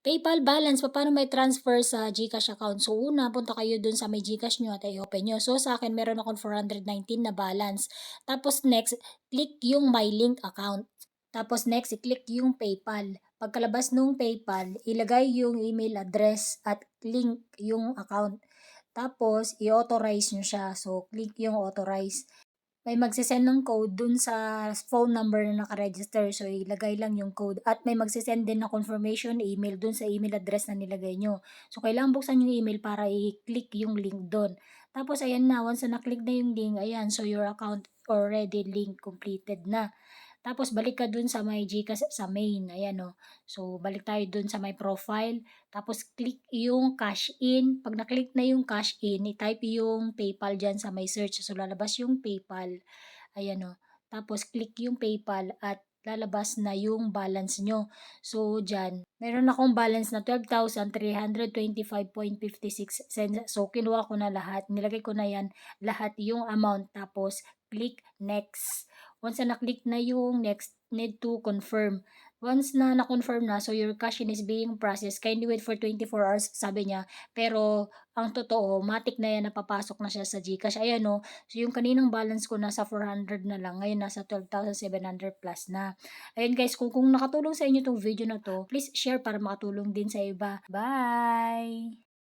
PayPal balance, paano may transfer sa GCash account? So, una, punta kayo dun sa may GCash nyo at i-open nyo. So, sa akin, meron akong 419 na balance. Tapos, next, click yung My Link account. Tapos, next, i-click yung PayPal. Pagkalabas nung PayPal, ilagay yung email address at link yung account. Tapos, i-authorize nyo siya. So, click yung authorize may magsisend ng code dun sa phone number na nakaregister. So, ilagay lang yung code. At may magsisend din na confirmation email dun sa email address na nilagay nyo. So, kailangan buksan yung email para i-click yung link dun. Tapos, ayan na. Once na na-click na yung link, ayan. So, your account already link completed na. Tapos, balik ka dun sa may Gcash sa main. Ayan o. So, balik tayo dun sa my profile. Tapos, click yung cash in. Pag na-click na yung cash in, i-type yung PayPal dyan sa may search. So, lalabas yung PayPal. Ayan o. Tapos, click yung PayPal at lalabas na yung balance nyo. So, dyan, meron akong balance na 12,325.56 cents. So, kinuha ko na lahat. Nilagay ko na yan lahat yung amount. Tapos, click next. Once na na-click na yung next, need to confirm. Once na na-confirm na, so your cash is being processed, kindly wait for 24 hours, sabi niya. Pero, ang totoo, matik na yan, napapasok na siya sa Gcash. Ayan o, so yung kaninang balance ko nasa 400 na lang, ngayon nasa 12,700 plus na. Ayan guys, kung, kung nakatulong sa inyo tong video na to, please share para makatulong din sa iba. Bye!